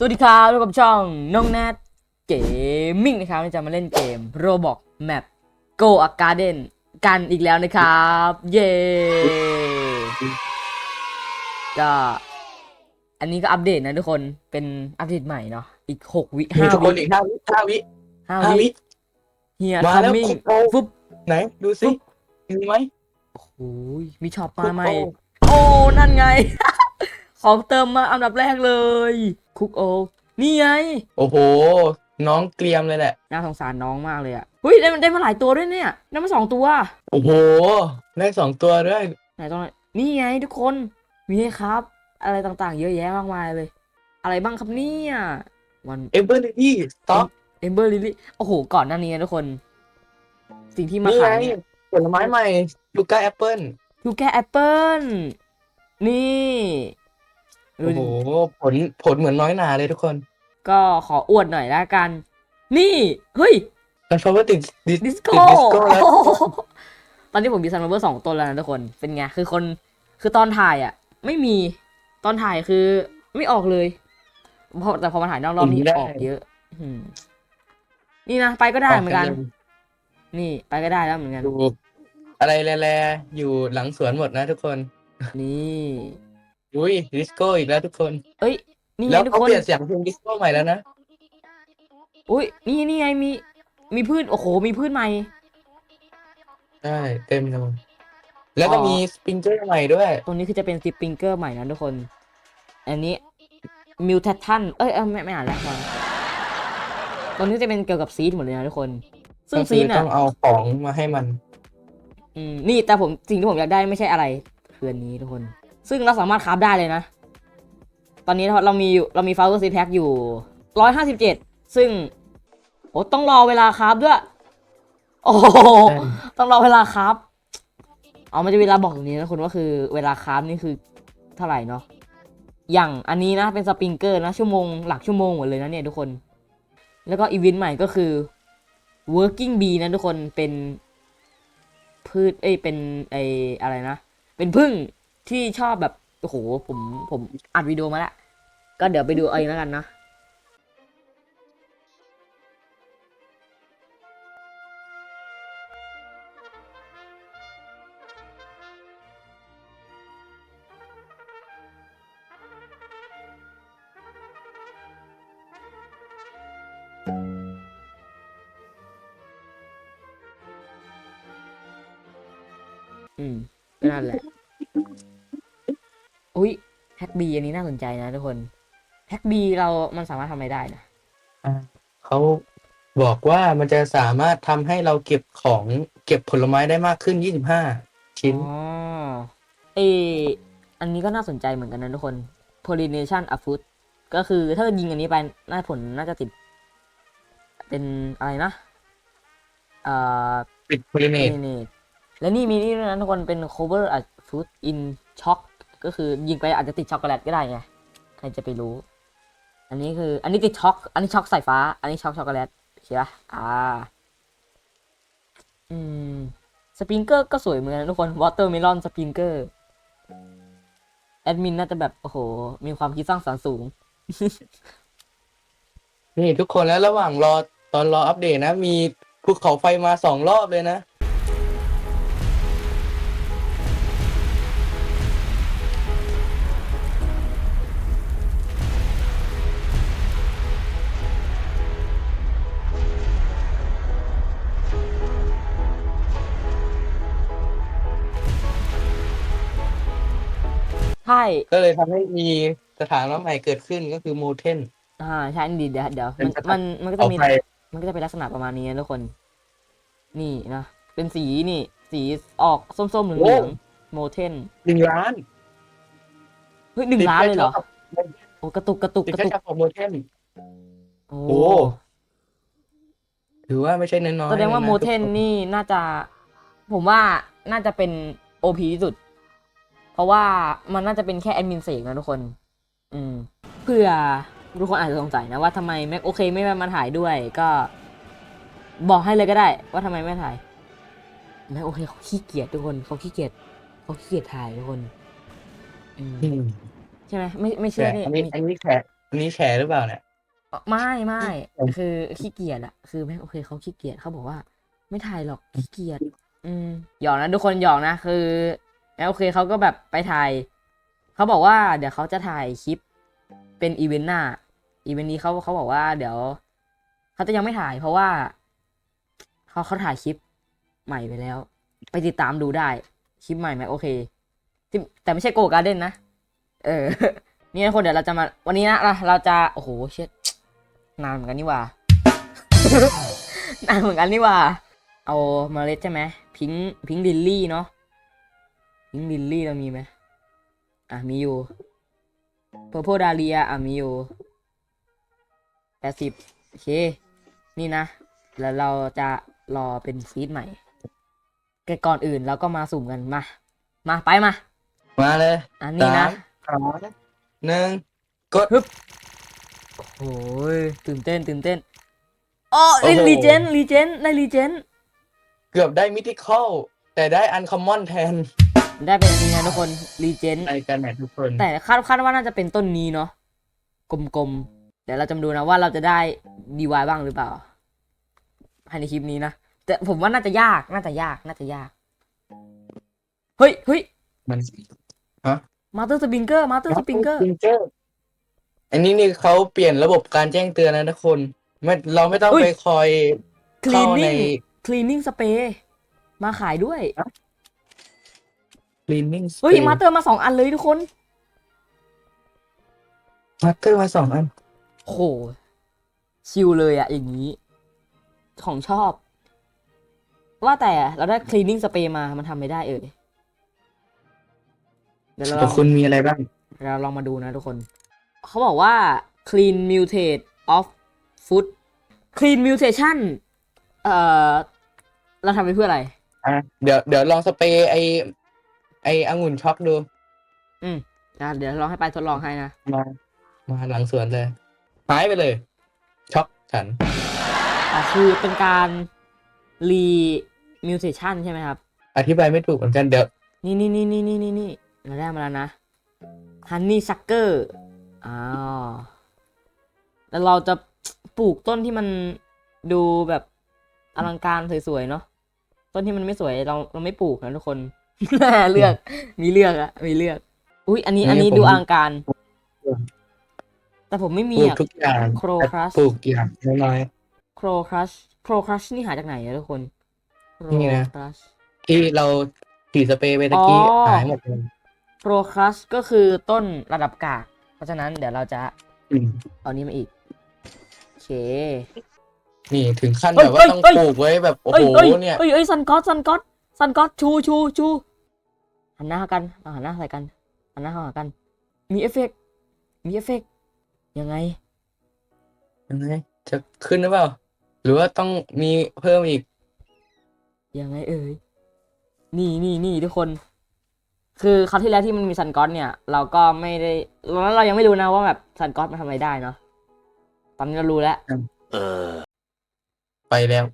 สวัสดีครับอยู่กับช่องน้องแนทเกมมิ่งนะครับที่จะมาเล่นเกม Roblox Map Go a Garden กันอีกแล้วนะครับ เย้ก็อันนี้ก็อัปเดตนะทุกคนเป็นอัปเดตใหม่เนาะอีก6วิมีทุกคน5วิอีกห้าวิห้าวิห้าห้าวิวิเฮียมาคัมแล้วมิ่งคุกโอ้ฟุ๊บไหนดูสิปุ๊บมีไหมโอ้โหมีช็อปมาใหม่คุกโอ้นั่นไง ขอเติมมาอันดับแรกเลย คุกโอ นี่ไง โอ้โห น้องเกรียมเลยแหละ น่าสงสารน้องมากเลยอะเฮ้ยได้มันได้มาหลายตัวด้วยเนี่ยได้มาสองตัว โอ้โห ได้สองตัวด้วย ไหนตรงไหนนี่ไงทุกคน มีให้ครับ อะไรต่างๆ เยอะแยะมากมายเลย อะไรบ้างครับเนี่ยวันเอเบอร์นี่สต็อกเอมเบอร์ลิลี่โอ้โห ก่อนหน้านี้นะทุกคน สิ่งที่มานี่ไงขายเนี่ยผลไม้ใหม่ลูก้าแอปเปิลยูแกแอปเปิลนี่ดู โอ้ดิโหผลผลเหมือนน้อยหนาเลยทุกคน ก็ขออวดหน่อยละกัน นี่ เฮ้ยมันเพราะว่าติดดิสดิสโก้ติดดิสโก้แล้วตอนนี้ผมมีซันมาเบอร์สองต้นแล้วนะทุกคนเป็นไงคือคนคือตอนถ่ายอะ ไม่มีตอนถ่ายคือไม่ออกเลยพอแต่พอมาถ่ายนอกรอบนี้ออกเยอะอืมนี่นะไปก็ได้เหมือนกัน นี่ไปก็ได้แล้วเหมือนกันดูอะไรแลๆอยู่หลังสวนหมดนะทุกคน นี่ อุ้ยดิสโก้อีกแล้วทุกคน เอ้ย นี่ไงแล้วทุกเขาคน เปลี่ยนเสียงเพลงดิสโก้ใหม่แล้วนะ อุ้ย นี่นี่ไงมี มีพืช โอ้โห มีพืชใหม่ ใช่เต็มเลยแล้วก็อ๋อมีสปริงเกอร์ใหม่ด้วย ตรงนี้คือจะเป็นสปริงเกอร์ใหม่นะทุกคน อันนี้มิวเททันเอ้ยเอ้ยไม่ไม่อ่านแล้วครับตรงนี้จะเป็นเกี่ยวกับซีดหมดเลยนะทุกคน ซึ่งก็คืซีอดต้อะองเอาของมาให้มัน อืมนี่แต่ผมสิ่งที่ผมอยากได้ไม่ใช่อะไรคืออันนี้ทุกคน ซึ่งเราสามารถคราฟได้เลยนะ ตอนนี้เรามีอยู่เรามีฟาวเวอร์ซีแพ็กอยู่ร้อยห้าสิบเจ็ดซึ่งโอ้ต้องรอเวลาคราฟด้วย โอ้โหใช่ต้องรอเวลาคราฟเอามันจะเวลาบอกตรงนี้นะคุณว่าคือเวลาคราฟนี่คือเท่าไหร่เนาะอย่างอันนี้นะเป็นสปริงเกอร์นะชั่วโมงหลักชั่วโมงหมดเลยนะเนี่ยทุกคน แล้วก็อีเวนต์ใหม่ก็คือ working bee นะทุกคนเป็นพืชเอ้ยเป็นไออะไรนะ เป็นพึ่ง ที่ชอบแบบโอ้โหผมผมอัดวิดีโอมาแล้วก็เดี๋ยวไปดูเอาเองแล้วกันนะ แฮกบีอันนี้น่าสนใจนะทุกคนแฮกบีเรามันสามารถทำอะไรได้นะอ่าเขาบอกว่ามันจะสามารถทำให้เราเก็บของเก็บผลไม้ได้มากขึ้น 25 ชิ้น อ๋อเอออันนี้ก็น่าสนใจเหมือนกันนะทุกคน pollination of food ก็คือถ้ายิงอันนี้ไปน่าผลน่าจะติด เป็นอะไรนะเอ่อปิด pollinate pollinate และนี่มีนี่ด้วยนะทุกคนเป็น cover a fruit in shock ก็คือยิงไปอาจจะติดช็อกโกแลตก็ได้ไงใครจะไปรู้ อันนี้คือ อันนี้ติดช็อก อันนี้ช็อกสายฟ้า อันนี้ช็อกช็อกโกแลตใช่ปะอ่า อืม สปริงเกอร์ก็สวยเหมือนกันนะทุกคนวอเตอร์เมลอนสปริงเกอร์แอดมินน่าจะแบบ โอ้โห มีความคิดสร้างสรรค์สูง นี่ทุกคนแล้วระหว่างรอตอนรออัปเดตนะ มีภูเขาไฟมาสองรอบเลยนะ ใช่ก็เลยทำให้มีสถานะใหม่เกิดขึ้นก็คือโมเทน อ่าใช่ดีเดี๋ยวเดี๋ยวเป็มันนสถามันมันก็เอาจะมีไป มันก็จะเป็นลักษณะประมาณนี้นะทุกคน นี่นะเป็นสีนี่ สีออกส้มๆเหลืองๆโมเทนหนึ่งล้านเฮ้ยหนึ่งล้านเลยเหรอติดโอ้กระตุกกระตุกแค่กระตุกเฉพาะโมเทน โอ้โอ้ถือว่าไม่ใช่น้อยๆแสดงว่าลยะโมเทนทุกคนี่น่าจะ ผมว่าน่าจะเป็นโอพีที่สุดเพ ราะว่ามันน่าจะเป็นแค่แอดมินเสกนะทุกคน อืม เพื่อทุกคนอาจจะสงสัยนะว่าทำไมแม็กโอเคไม่มาถ่ายด้วยก็ บอกให้เลยก็ได้ ว่าทำไมไม่ถ่ายแม็กโอเคเขาขี้เกียจทุกคนเขาขี้เกียจเขาขี้เกียจถ่ายทุกคนอืมอืมใช่ไหมไม่ไม่เชื่แต่อนี่อันนี้มีอันนี้แขกอันนี้แชร์หรือเปล่าเนี่ยเอ่อไม่ไม่ผมคือขี้เกียจอะคือแม่งโอเคเขาขี้เกียจเขาบอกว่า ไม่ถ่ายหรอกขี้เกียจอืมหยอกนะทุกคนหยอกนะคือ แม่โอเคเขาก็แบบไปถ่ายเขาบอกว่าเดี๋ยวเขาจะถ่ายคลิปเป็นอีเวนต์หน้าอีเวนต์นี้เขาเขาบอกว่า เดี๋ยวเขาจะยังไม่ถ่าย เพราะว่าเขาเขาถ่ายคลิปใหม่ไปแล้ว ไปติดตามดูได้คลิปใหม่ไหมโอเคที่แต่ไม่ใช่โกการ์เด้นนะเออนี่คนเดี๋ยวเราจะมาวันนี้นะเราเราจะโอ้โหเช็ดนานเหมือนกันนี่ว่านานเหมือนกันนี่ว่า เอาเมล็ดใช่ไหมพิงพิงลิลลี่เนาะ พิงลิลลี่เรามีไหมอะมีอยู่เพอร์โพดาเลียอะมีอยู่แปดสิบโอเค นี่นะ แล้วเราจะรอเป็นซีดใหม่แต่ก่อนอื่นเราก็มาสุ่มกันมา มาไปมา มาเลยอันนี้นะสามสองหนึ่งกดโอ้ยตื่นเต้นตื่นเต้นอ๋อโอ้โหรีเจนรีเจนได้รีเจนเกือบได้มิติคอลแต่ได้อันคอมมอนแทน ได้เป็นอันนี้นะทุกคนรีเจนในกันแหนทุกคนแต่คาดคาดว่าน่าจะเป็นต้นนี้เนาะกลมๆเดี๋ยวเราจะมาดูนะว่าเราจะได้ดีวายบ้างหรือเปล่าภายในคลิปนี้นะแต่ผมว่าน่าจะยากน่าจะยากน่าจะยากเฮ้ยเฮ้ยมันมาเตอร์สปริงเกอร์มาเตอร์สปริงเกอร์ Sprinkler อันนี้นี่เขาเปลี่ยนระบบการแจ้งเตือนนะทุกคนไม่เราไม่ต้องเฮ้ยไปคอยคลีเข้านในนิ่งคลีนนิ่งสเปรย์มาขายด้วย cleaning เฮ้ย spray มาเตอร์มาสองอันเลยทุกคน มาเตอร์มาสองอัน โห ชิลเลยอะอย่างนี้ ของชอบ ว่าแต่เราได้ cleaning spray มามันทำไม่ได้เอ่ยเดี๋ยวเราลแต่องคุณมีอะไรบ้าง เราลองมาดูนะทุกคน เขาบอกว่า clean mutate of food clean mutation เอ่อ เราทำไปเพื่ออะไร อะ เดี๋ยว เดี๋ยวลองสเปรย์ไอไอองุ่นช็อกดู อืมอะเดี๋ยวลองให้ไปทดลองให้นะมา มาหลังสวนเลยหายไปเลย ช็อกฉันอะคือเป็นการ re mutation ใช่ไหมครับ อธิบายไม่ถูกเหมือนกันเดี๋ยวนี่นี่นี่นี่นี่นี่นี่เราได้มาแล้วนะฮันนี่ซักเกอร์อ้าวแล้วเราจะปลูกต้นที่มันดูแบบอลังการสวยๆเนาะต้นที่มันไม่สวยเราเราไม่ปลูกนะทุกคน เลือก มีเลือกอะมีเลือก อุ้ยอันนี้ อันนี้อันนี้ผมดูอลังการ แต่ผมไม่ปมีลูกอะทุกอย่างโครคัสปลูกอย่างน้อย โครครัชโครครัชนี่หาจากไหนอะทุกคนโครนี่นะครัชๆที่เราฉีดสเปรย์ไปตะกี้อ๋อ หายหมดเลยโครครัชก็คือต้นระดับกาก เพราะฉะนั้นเดี๋ยวเราจะอืมเอานี้มาอีกโอเค นี่ถึงขั้นเอ้ยแบบว่าเอ้ยต้องเอ้ย ปลูกไว้แบบโอ้เอ้ยโหเอ้ยเนี่ย เอ้ยเอ้ยซันก๊อตซันก๊อต ซันก๊อตชูชูชูหันหน้ากันเอาหันหน้าใส่กันหันหน้าเข้าหากัน มีเอฟเฟกต์มีเอฟเฟกต์ยังไงยังไงจะขึ้นหรือเปล่า หรือว่าต้องมีเพิ่มอีก ยังไงเอ่ยนี่นี่นี่ทุกคน คือคราวที่แล้วที่มันมีซันก๊อตเนี่ย เราก็ไม่ได้แล้วเรายังไม่รู้นะว่าแบบซันก๊อตมันทำอะไรได้เนาะตอนนี้เรารู้แล้วไปแล้ว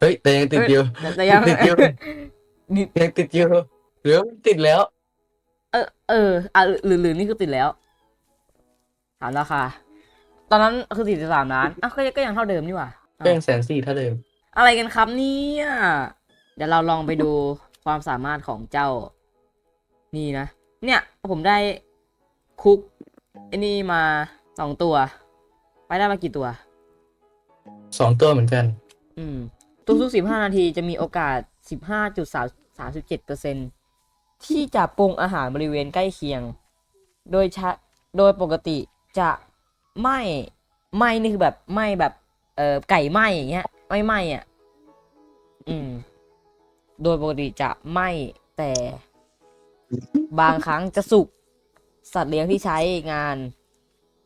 เฮ้ยแต่ยังติดอยู่แต่แต่ยังติดอยู่นี่ยังติดอยู่หรือว่ามันติดแล้ว เออ เอออะหรือหรือนี่คือติดแล้วถามราคาตอนนั้นคือสี่สิบสามล้านอะก็ยังก็ยังเท่าเดิมนี่หว่าก็ยังแสนสี่เท่าเดิม อะไรกันครับเนี่ยเดี๋ยวเราลองไปดูความสามารถของเจ้า นี่นะ เนี่ยผมได้คุกไอ้นี่มาสองตัว ไปได้มากี่ตัว สองตัวเหมือนกัน อืม ทุกๆสิบห้านาทีจะมีโอกาสสิบห้าจุดสามสามสิบเจ็ดเปอร์เซ็นที่จะปรุงอาหารบริเวณใกล้เคียง โดยชะโดยปกติจะไม่ไม่นี่คือแบบไม่แบบเออไก่ไหมอย่างเงี้ยไม่ไหมอะอืม โดยปกติจะไม่แต่ บางครั้งจะสุกสัตว์เลี้ยงที่ใช้งาน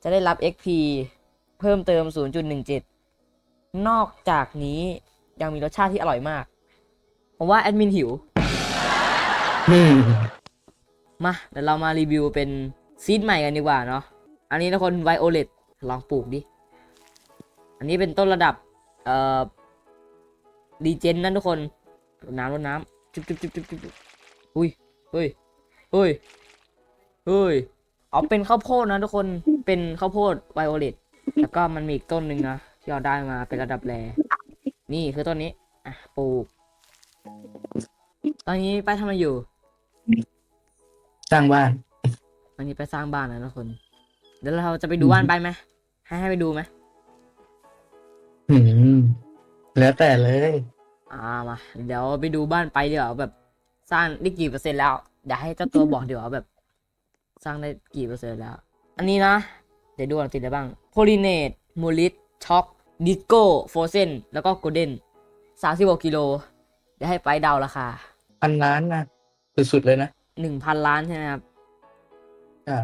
จะได้รับ XP เพิ่มเติม 0.17 นอกจากนี้ ยังมีรสชาติที่อร่อยมาก ผมว่าแอดมินหิวอืมมาเดี๋ยวเรามารีวิวเป็นซีดใหม่กันดีกว่าเนาะ อันนี้ทุกคนไวโอเลตลองปลูกดิ อันนี้เป็นต้นระดับ เอ่อดีเจนนั่นทุกคนรดน้ำรดน้ำจุ๊บจุ๊บจุ๊บจุ๊บจุ๊บอุ้ยเฮ้ยเฮ้ยเฮ้ยเอาเป็นข้าวโพดนะทุกคนเป็นข้าวโพดไวโอเลตแล้วก็มันมีอีกต้นหนึ่งนะที่เราได้มาเป็นระดับแร นี่คือต้นนี้ อะ ปลูก ตอนนี้ไปทำอะไรอยู่ สร้างบ้าน ตอนนี้ไปสร้างบ้านนะทุกคน เดี๋ยวเราจะไปดูบ้านไปไหมให้ให้ไปดูไหมอืม แล้วแต่เลย อ่ามา เดี๋ยวไปดูบ้านไปเดี๋ยวาแบบ สร้างได้กี่เปอร์เซ็นต์แล้ว เดี๋ยวให้เจ้าตัวบอกเดี๋ยวาแบบ สร้างได้กี่เปอร์เซ็นต์แล้ว อันนี้นะ เดี๋ยวดูกันติดอะไรบ้าง โพลิเนตมูลิสช็อก ดิโก้โฟเซนแล้วก็โกลเด้นสามสิบกกิโลเดี๋ยวให้ไปเดาราคาพันล้านนะสุดๆเลยนะหนึ่งพันล้านใช่ไหมครับอ่า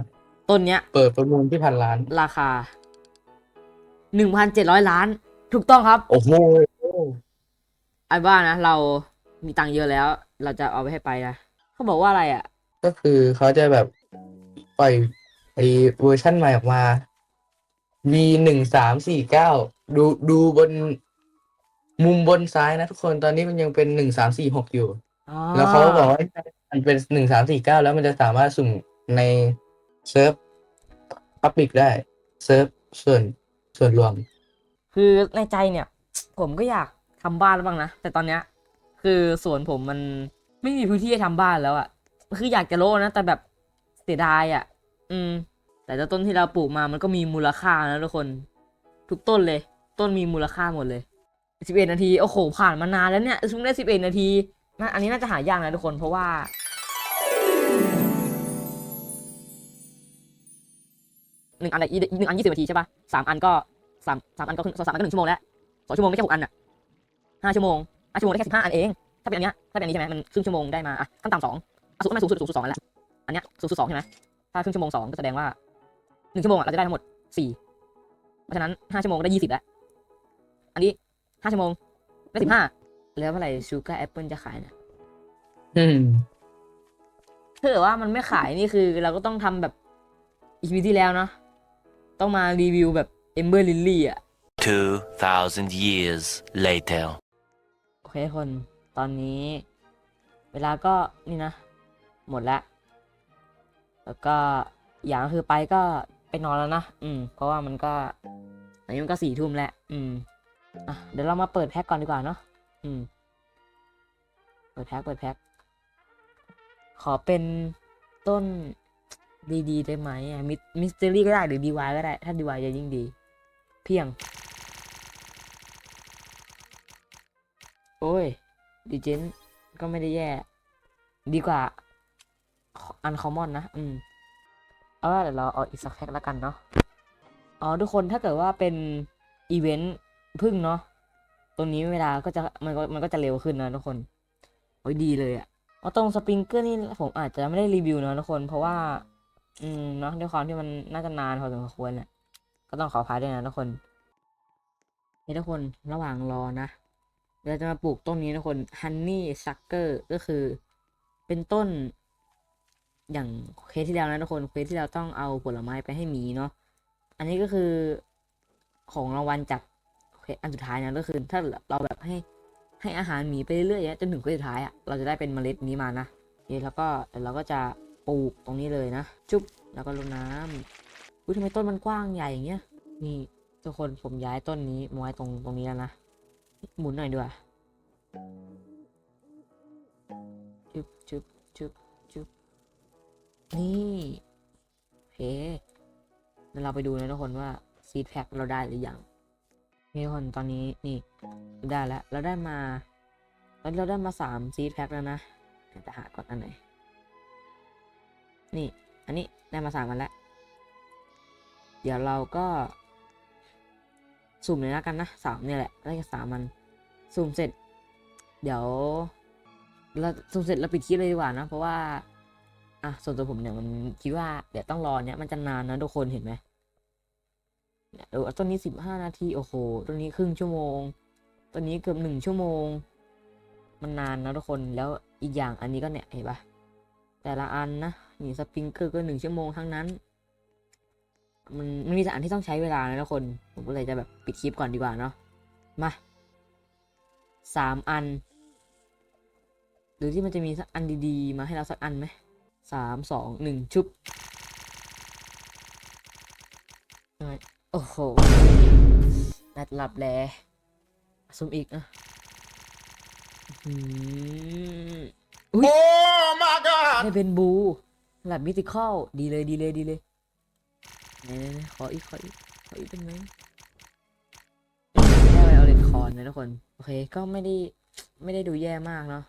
ต้นเนี้ย เปิดประมูลที่พันล้าน ราคาหนึ่งพันเจ็ดร้อยล้าน ถูกต้องครับ โอ้โหไอ้บ้านะ เรามีตังค์เยอะแล้ว เราจะเอาไปให้ไปนะเขาบอกว่าอะไรอะ ก็คือเขาจะแบบปล่อยไอเวอร์ชั่นใหม่ออกมา V หนึ่งสามสี่เก้าดูดูบน มุมบนซ้ายนะทุกคนตอนนี้มันยังเป็นหนึ่งสามสี่หกอยู่ อ๋อแล้วเขาก็บอกว่ามันเป็นหนึ่งสามสี่เก้าแล้วมันจะสามารถสุ่มในเซิร์ฟพับ l ิกได้ เซิร์ฟส่วนส่วนรวม คือในใจเนี่ย ผมก็อยากทำบ้านแล้วบ้างนะ แต่ตอนเนี้ย คือสวนผมมันไม่มีพื้นที่ให้ทำบ้านแล้วอะ่ะ คืออยากจะโลนะ แต่แบบเสียดายอะ่ะ อืม แต่ละต้นที่เราปลูกมามันก็มีมูลค่านะทุกคน ทุกต้นเลย ต้นมีมูลค่าหมดเลยสิบเอ็ดนาที โอ้โห ผ่านมานานแล้วเนี่ยช่วงได้สิบเอ็ดนาทีนะอันนี้น่าจะหายากนะทุกคนเพราะว่า หนึ่งอันละอีหนึ่งอันยี่สิบนาทีใช่ปะสามอันก็สามสามอันก็ครึ่งสามอันก็หนึ่งชั่วโมงแล้วสองชั่วโมงไม่ใช่หกอันอะห้าชั่วโมงห้าชั่วโมงได้แค่สิบห้าอันเอง ถ้าเป็นอันเนี้ยถ้าเป็นอันนี้ใช่ไหมมันครึ่งชั่วโมงได้มาอะขั้นต่ำสองอะสูงไม่สูงสุดสูงสุดสองอันแหละอันเนี้ยสูงสุดสองใช่ไหมถ้าครึ่งชั่วโมงสองก็แสดงว่า หนึ่งชั่วโมงอะเราจะได้ทั้งหมดสี่เพราะฉะนั้นห้าชั่วโมงได้ยี่สิบแล้ว อันนี้ห้าชั่วโมงได้สิบห้าแล้วเมื่อไหร่ชูการ์แอปเปิลจะขายเนี่ยอืมถ้าเกิดว่ามันไม่ขายนี่คือ เราก็ต้องทำแบบอีพีที่แล้วเนาะต้องมารีวิวแบบเอมเบอร์ลิลลี่อะ2,000 years later. โอเคคนตอนนี้ เวลาก็นี่นะ หมดแล้วแล้วก็อย่างก็คือไปก็ ไปนอนแล้วนะ อืม เพราะว่ามันก็อันนี้มันก็สี่ทุ่มแล้ว อืม อะ เดี๋ยวเรามาเปิดแพ็กก่อนดีกว่าเนาะ อืม เปิดแพ็กเปิดแพ็กขอเป็นต้นดีๆได้ไหมอะ มิมิสเตอรี่ก็ได้หรือดีวายก็ได้ ถ้าดีวายจะยิ่งดี เพียง โอ้ย ดีเจนก็ไม่ได้แย่ ดีกว่า อันคอมมอนนะ อืม เอาว่าเดี๋ยวเราเอาอีกสักแพ็คแล้วกันเนาะอ๋อทุกคนถ้าเกิดว่าเป็นอีเวนต์พึ่งเนาะตรงนี้เวลาก็จะมันก็มันก็จะเร็วขึ้นนะทุกคนโอ้ยดีเลยอะเอาตรงสปริงเกอร์นี่ผมอาจจะไม่ได้รีวิวนะทุกคนเพราะว่า อืมเนาะด้วยความที่มันน่าจะนานพอสมควรแหละก็ต้องขออภัยด้วยนะทุกคนนี่ทุกคนระหว่างรอนะเดี๋ยวจะมาปลูกต้นนี้นะคนฮันนี่ซักเกอร์ก็คือ เป็นต้น อย่างเคสที่แล้วนะทุกคนเคสที่เราต้องเอาผลไม้ไปให้หมีเนาะอันนี้ก็คือของรางวัลจากเคสอันสุดท้ายนะก็คือถ้าเราแบบให้ให้อาหารหมีไปเรื่อยๆจนถึงเคสสุดท้ายอะ่ะเราจะได้เป็นเมล็ดนี้มานะนี่แล้วก็เราก็จะปลูกตรงนี้เลยนะจุ๊บแล้วก็รดน้ำอุ้ยทำไมต้นมันกว้างใหญ่อย่างเงี้ยนี่ทุกคนผมย้ายต้นนี้มาไว้ตรงตรงนี้แล้วนะหมุนหน่อยดีกว่าจุบจุบจุบจุบ นี่เคเดี๋ยวเราไปดูนะทุกคนว่าซีดแพ็คเราได้หรือยังนี่ทุกคนตอนนี้นี่ได้แล้ว เราได้มาตอนเราได้มาสามซีดแพ็คแล้วนะเดี๋ยวจะหาก่อนอันไหน นี่ อันนี้ได้มาสามอันแล้ว เดี๋ยวเราก็ สุ่มเลยแล้วกันนะสามเนี่ยแหละได้แค่สามมัน สุ่มเสร็จ เดี๋ยวเราสุ่มเสร็จเราปิดคลิปเลยดีกว่านะ เพราะว่า อะส่วนตัวผมเนี่ยมันคิดว่าเดี๋ยวต้องรอเนี่ยมันจะนานนะทุกคนเห็นไหมเนี่ยดูต้นนี้สิบห้านาทีโอ้โหต้นนี้ครึ่งชั่วโมงต้นนี้เกือบหนึ่งชั่วโมง มันนานนะทุกคนแล้วอีกอย่างอันนี้ก็เนี่ยเห็นปะแต่ละอันนะนี่สปริงเกอร์ก็หนึ่งชั่วโมงทั้งนั้น มันมันมีแต่อันที่ต้องใช้เวลานะทุกคนผมก็เลยจะแบบปิดคลิปก่อนดีกว่าเนาะมาสามอัน หรือที่มันจะมีสักอันดีๆ มาให้เราสักอันไหม สามสองหนึ่งชุบยังไงโอ้โห นัดหลับแลซุ่มอีกอะอื้อหืออุ้ย my god! ได้เป็นบู หลับมิติคอลดีเลยดีเลยดีเลยไหนไหนๆๆขออีกขออีกขออีกเป็นไหมได้ไปเอาเลนคอนนะทุกคน โอเค ก็ไม่ได้ ไม่ได้ดูแย่มากเนาะ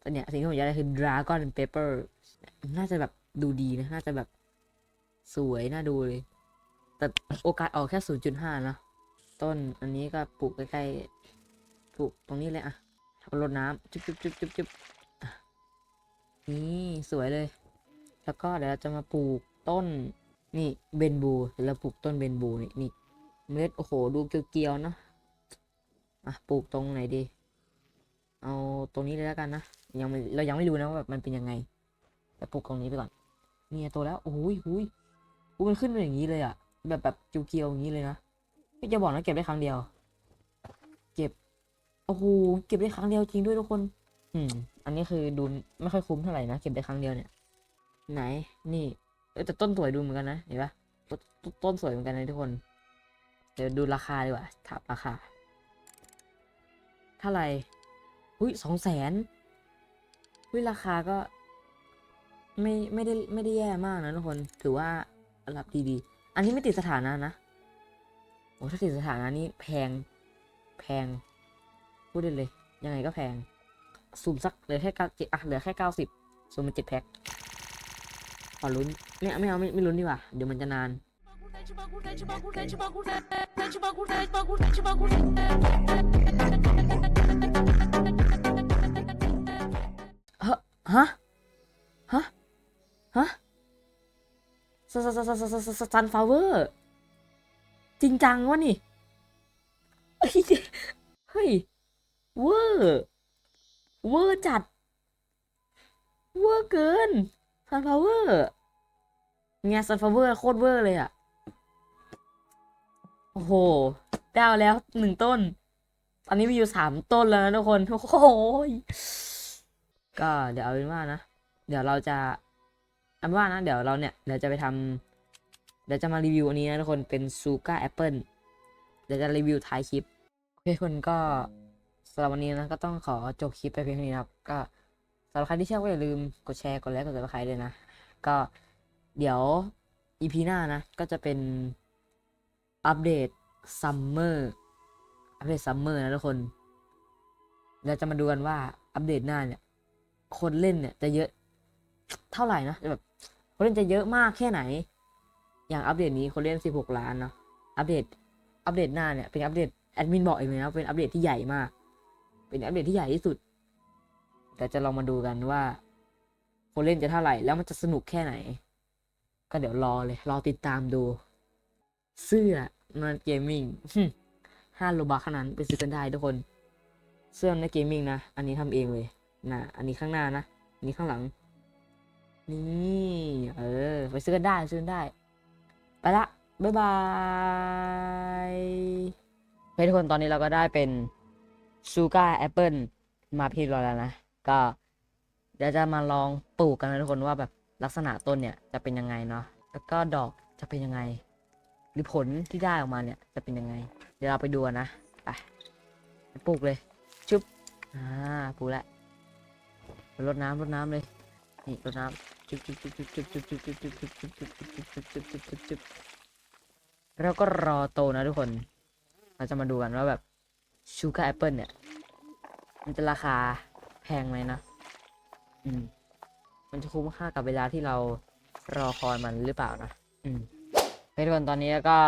แต่เนี่ยสิ่งที่ผมอยากได้คือ Dragon Paper น่าจะแบบดูดีนะ น่าจะแบบสวยน่าดูเลย แต่โอกาสออกแค่ศูนย์จุดห้านะ ต้นอันนี้ก็ปลูกใกล้ๆ ปลูกตรงนี้เลยอะรดน้ำจุ๊บจุ๊บจุ๊บจุ๊บจุ๊บอะนี่สวยเลย แล้วก็เดี๋ยวเราจะมาปลูกต้นนี่เบนบูเดี๋ยวเราปลูกต้นเบนบูนี่นี่เมล็ดโอ้โหดูเกลียวๆเนอะอะปลูกตรงไหนดี เอาตรงนี้เลยแล้วกันนะยังเรายังไม่รู้นะว่าแบบมันเป็นยังไง แต่ปลูกตรงนี้ไปก่อนนี่โตแล้วโอ้โหยโอ้ยโอ้มันขึ้นมาอย่างนี้เลยอะแบบแบบเกียวอย่างนี้เลยนะไม่จะบอกนะเก็บได้ครั้งเดียว เก็บโอ้โหเก็บได้ครั้งเดียวจริงด้วยทุกคน อืม อันนี้คือดูไม่ค่อยคุ้มเท่าไหร่นะเก็บได้ครั้งเดียวเนี่ย ไหนนี่เออแต่ต้นสวยดูเหมือนกันนะเห็นปะตต้นสวยเหมือนกันนะทุกคน เดี๋ยวดูราคาดีกว่าถามราคาเท่าไหร่อุ้ยสองแสนอุ้ยราคาก็ ไม่ไม่ได้ไม่ได้แย่มากนะทุกคน ถือว่าระดับดี ๆ อันนี้ไม่ติดสถานะนะโอ้ถ้าติดสถานะนี่แพง แพง พูดได้เลย ยังไงก็แพงซูมสักเหลือแค่เก้าเจ็ดอะเหลือแค่เก้าสิบซูมมาเจ็ดแพ็คขอลุ้นไม่เอาไม่เอาไม่ไม่ลุ้นดีกว่า เดี๋ยวมันจะนาน ฮะ ฮะ ฮะซันซันซันซันซันฟลาเวอร์จริงจังวะนี่ เฮ้ย เวอร์ เวอร์จัด เวอร์เกินซันฟลาเวอร์ไงซันฟลาเวอร์โคตรเวอร์เลยอะโอ้โหได้แล้วหนึ่งต้น ตอนนี้มีอยู่สามต้นแล้วนะทุกคน โอ้โหยก็เดี๋ยวเอาเป็นว่านะ เดี๋ยวเราจะ อาเป็นว่านะเดี๋ยวเราเนี่ยเดี๋ยวจะไปทำเดี๋ยวจะมารีวิวอันนี้นะทุกคนเป็นซูก้าแอปเปิลเดี๋ยวจะรีวิวท้ายคลิปโอเคคนก็สำหรับวันนี้นะก็ต้องขอจบคลิปไปเพียงเท่านี้นะครับ ก็สำหรับใครที่ชอบก็อย่าลืมกดแชร์กดไลค์กดติดตามด้วยนะ ก็เดี๋ยว EP หน้านะ ก็จะเป็นอัปเดตซัมเมอร์อัปเดตซัมเมอร์นะทุกคนเราจะมาดูกันว่าอัปเดตหน้าเนี่ย คนเล่นเนี่ยจะเยอะเท่าไหร่นะแบบ คนเล่นจะเยอะมากแค่ไหน อย่างอัปเดตนี้คนเล่น 16 ล้านเนาะ อัปเดต อัปเดตหน้าเนี่ยเป็นอัปเดตแอดมินบอกเองเลยนะเป็นอัปเดตที่ใหญ่มาก เป็นอัปเดตที่ใหญ่ที่สุด แต่จะลองมาดูกันว่า คนเล่นจะเท่าไหร่ แล้วมันจะสนุกแค่ไหน ก็เดี๋ยวรอเลย รอติดตามดู เสื้อนอนเกมมิ่งห้าโลบาขนาดนั้นไปซื้อกันได้ทุกคน เสื้อในเกมมิ่งนะ อันนี้ทำเองเลยนะ อันนี้ข้างหน้านะ อันนี้ข้างหลัง นี่เออไปซื้อกันได้ซื้อกันได้ ไปละบ๊ายบายเฮ้ยทุกคนตอนนี้เราก็ได้เป็นซูการ์แอปเปิลมาพี่รอแล้วนะ ก็เดี๋ยวจะมาลองปลูกกันนะทุกคนว่าแบบลักษณะต้นเนี่ยจะเป็นยังไงเนาะแล้วก็ดอกจะเป็นยังไง หรือผลที่ได้ออกมาเนี่ยจะเป็นยังไง เดี๋ยวเราไปดูนะไปไปปลูกเลยชุบอ่าปลูกแล้วรดน้ำรดน้ำเลยนี่รดน้ำ จุ๊บจุบจุบจุบจุบจุบจุบจุบจุบจุบจุบจุบจุบจุบจุบจุบจุบแล้วก็รอโตนะทุกคน เราจะมาดูกันว่าแบบชูการ์แอปเปิลเนี่ย มันจะราคาแพงไหมนะอืม มันจะคุ้มค่ากับเวลาที่เรารอคอยมันหรือเปล่านะอืมเฮ้ยทุกคนตอนนี้ก็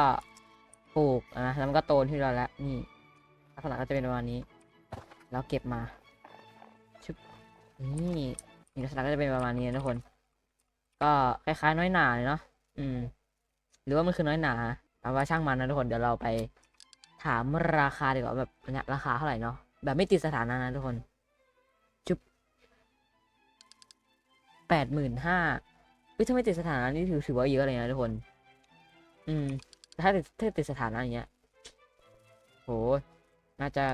ปลูกนะแล้วมันก็โตที่เราแล้วนี่ลักษณะก็จะเป็นประมาณนี้ แล้วเก็บมาชุบนี่นี่ลักษณะก็จะเป็นประมาณนี้นะทุกคน ก็คล้ายๆน้อยหนาเนาะอืม หรือว่ามันคือน้อยหนาเอาว่าช่างมันนะทุกคนเดี๋ยวเราไป ถามราคาดีกว่าแบบเนี่ยราคาเท่าไหร่เนาะแบบไม่ติดสถานะนะทุกคนจุ๊บแปดหมื่นห้าเฮ้ยถ้าไม่ติดสถานะนี่ถือถือว่าเยอะเลยนะทุกคน อืมแต่ถ้าติดถ้าติดสถานะอย่างเงี้ยโหน่าจะ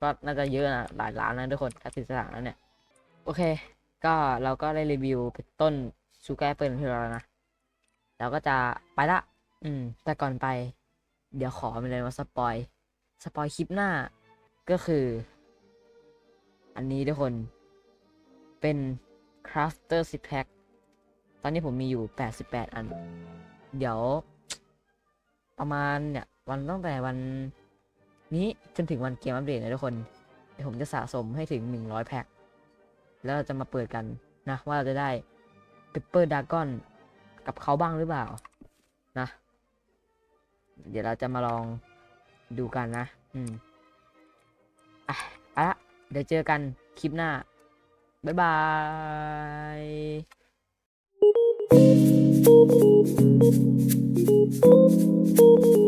ก็น่าจะเยอะนะหลายล้านนะทุกคนถ้าติดสถานะเนี่ย โอเค ก็เราก็ได้รีวิวเป็นต้นซูการ์เปิลที่เราแล้วนะเราก็จะไปละ อืม แต่ก่อนไป เดี๋ยวขอไปเลยว่าสปอย สปอยคลิปหน้า ก็คือ อันนี้ทุกคน เป็น crafter six pack ตอนนี้ผมมีอยู่ 88 อัน เดี๋ยว ประมาณเนี่ย วันตั้งแต่วันนี้จนถึงวันเกมอัปเดตนะทุกคน เดี๋ยวผมจะสะสมให้ถึง 100 แพ็ค แล้วเราจะมาเปิดกันนะ ว่าเราจะได้ Pepper Dragon กับเขาบ้างหรือเปล่านะ เดี๋ยวเราจะมาลองดูกันนะ อืมอะอะเดี๋ยวเจอกันคลิปหน้า บ๊ายบาย